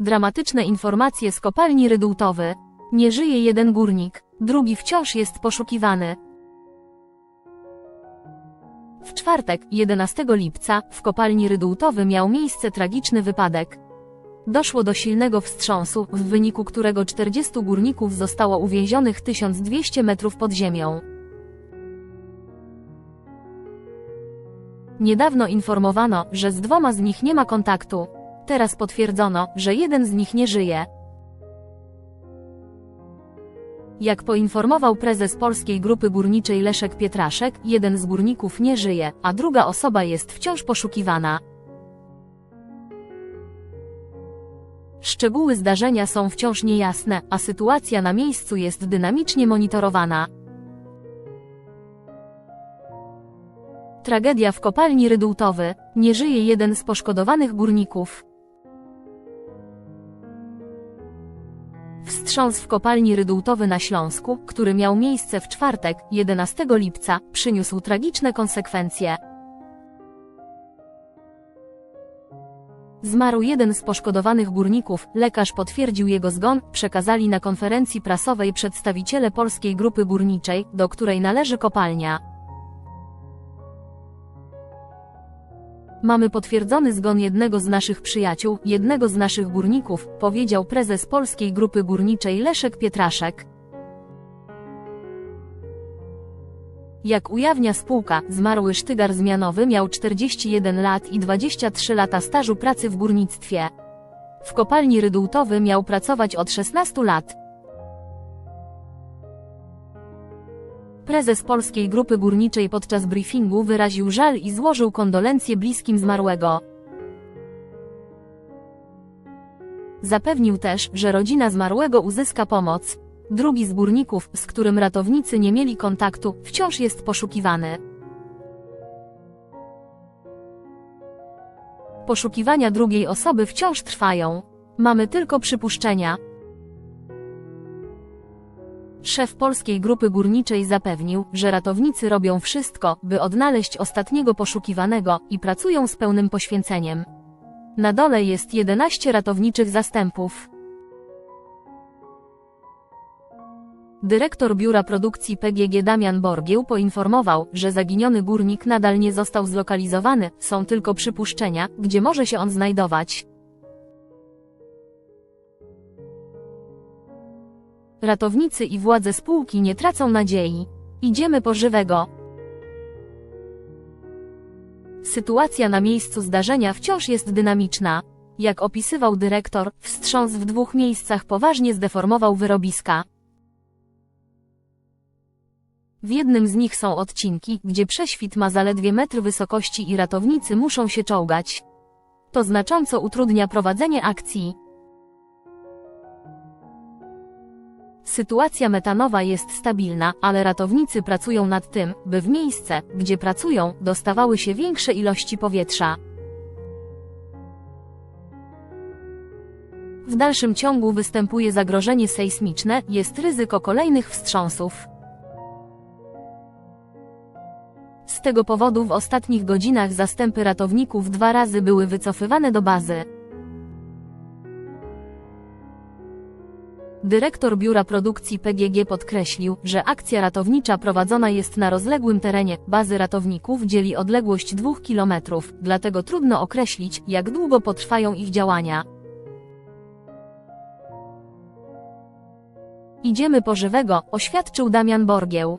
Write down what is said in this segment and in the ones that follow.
Dramatyczne informacje z kopalni Rydultowy. Nie żyje jeden górnik, drugi wciąż jest poszukiwany. W czwartek, 11 lipca, w kopalni Rydultowy miał miejsce tragiczny wypadek. Doszło do silnego wstrząsu, w wyniku którego 40 górników zostało uwięzionych 1200 metrów pod ziemią. Niedawno informowano, że z dwoma z nich nie ma kontaktu. Teraz potwierdzono, że jeden z nich nie żyje. Jak poinformował prezes Polskiej Grupy Górniczej Leszek Pietraszek, jeden z górników nie żyje, a druga osoba jest wciąż poszukiwana. Szczegóły zdarzenia są wciąż niejasne, a sytuacja na miejscu jest dynamicznie monitorowana. Tragedia w kopalni Rydultowy. Nie żyje jeden z poszkodowanych górników. Wstrząs w kopalni Rydultowy na Śląsku, który miał miejsce w czwartek, 11 lipca, przyniósł tragiczne konsekwencje. Zmarł jeden z poszkodowanych górników, lekarz potwierdził jego zgon, przekazali na konferencji prasowej przedstawiciele Polskiej Grupy Górniczej, do której należy kopalnia. Mamy potwierdzony zgon jednego z naszych przyjaciół, jednego z naszych górników, powiedział prezes Polskiej Grupy Górniczej Leszek Pietraszek. Jak ujawnia spółka, zmarły sztygar zmianowy miał 41 lat i 23 lata stażu pracy w górnictwie. W kopalni Rydultowy miał pracować od 16 lat. Prezes Polskiej Grupy Górniczej podczas briefingu wyraził żal i złożył kondolencje bliskim zmarłego. Zapewnił też, że rodzina zmarłego uzyska pomoc. Drugi z górników, z którym ratownicy nie mieli kontaktu, wciąż jest poszukiwany. Poszukiwania drugiej osoby wciąż trwają. Mamy tylko przypuszczenia. Szef Polskiej Grupy Górniczej zapewnił, że ratownicy robią wszystko, by odnaleźć ostatniego poszukiwanego i pracują z pełnym poświęceniem. Na dole jest 11 ratowniczych zastępów. Dyrektor Biura Produkcji PGG Damian Borgieł poinformował, że zaginiony górnik nadal nie został zlokalizowany, są tylko przypuszczenia, gdzie może się on znajdować. Ratownicy i władze spółki nie tracą nadziei. Idziemy po żywego. Sytuacja na miejscu zdarzenia wciąż jest dynamiczna. Jak opisywał dyrektor, wstrząs w dwóch miejscach poważnie zdeformował wyrobiska. W jednym z nich są odcinki, gdzie prześwit ma zaledwie metr wysokości i ratownicy muszą się czołgać. To znacząco utrudnia prowadzenie akcji. Sytuacja metanowa jest stabilna, ale ratownicy pracują nad tym, by w miejsce, gdzie pracują, dostawały się większe ilości powietrza. W dalszym ciągu występuje zagrożenie sejsmiczne, jest ryzyko kolejnych wstrząsów. Z tego powodu w ostatnich godzinach zastępy ratowników dwa razy były wycofywane do bazy. Dyrektor Biura Produkcji PGG podkreślił, że akcja ratownicza prowadzona jest na rozległym terenie, bazy ratowników dzieli odległość 2 km, dlatego trudno określić, jak długo potrwają ich działania. Idziemy po żywego, oświadczył Damian Borgieł.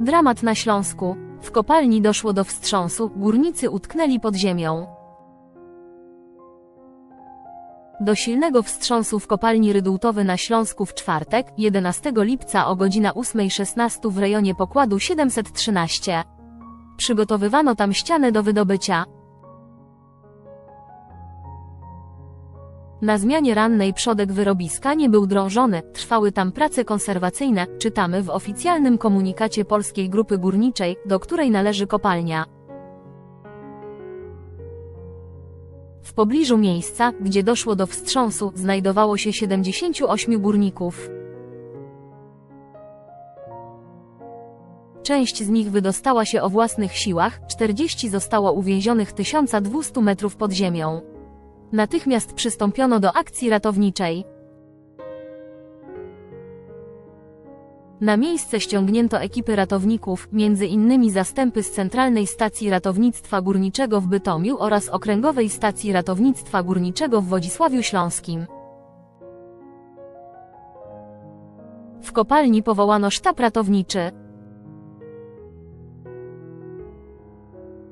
Dramat na Śląsku. W kopalni doszło do wstrząsu, górnicy utknęli pod ziemią. Do silnego wstrząsu w kopalni Rydultowy na Śląsku w czwartek, 11 lipca o godzina 8.16 w rejonie pokładu 713. Przygotowywano tam ścianę do wydobycia. Na zmianie rannej przodek wyrobiska nie był drążony, trwały tam prace konserwacyjne, czytamy w oficjalnym komunikacie Polskiej Grupy Górniczej, do której należy kopalnia. Pobliżu miejsca, gdzie doszło do wstrząsu, znajdowało się 78 górników. Część z nich wydostała się o własnych siłach, 40 zostało uwięzionych 1200 metrów pod ziemią. Natychmiast przystąpiono do akcji ratowniczej. Na miejsce ściągnięto ekipy ratowników, między innymi zastępy z Centralnej Stacji Ratownictwa Górniczego w Bytomiu oraz Okręgowej Stacji Ratownictwa Górniczego w Wodzisławiu Śląskim. W kopalni powołano sztab ratowniczy.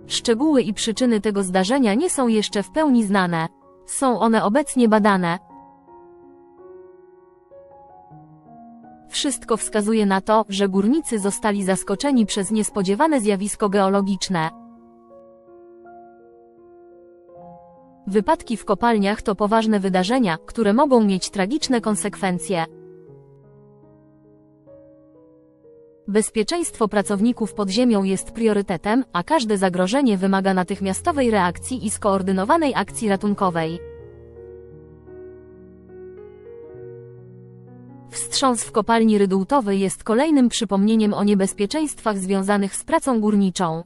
Szczegóły i przyczyny tego zdarzenia nie są jeszcze w pełni znane. Są one obecnie badane. Wszystko wskazuje na to, że górnicy zostali zaskoczeni przez niespodziewane zjawisko geologiczne. Wypadki w kopalniach to poważne wydarzenia, które mogą mieć tragiczne konsekwencje. Bezpieczeństwo pracowników pod ziemią jest priorytetem, a każde zagrożenie wymaga natychmiastowej reakcji i skoordynowanej akcji ratunkowej. Wstrząs w kopalni Rydultowej jest kolejnym przypomnieniem o niebezpieczeństwach związanych z pracą górniczą.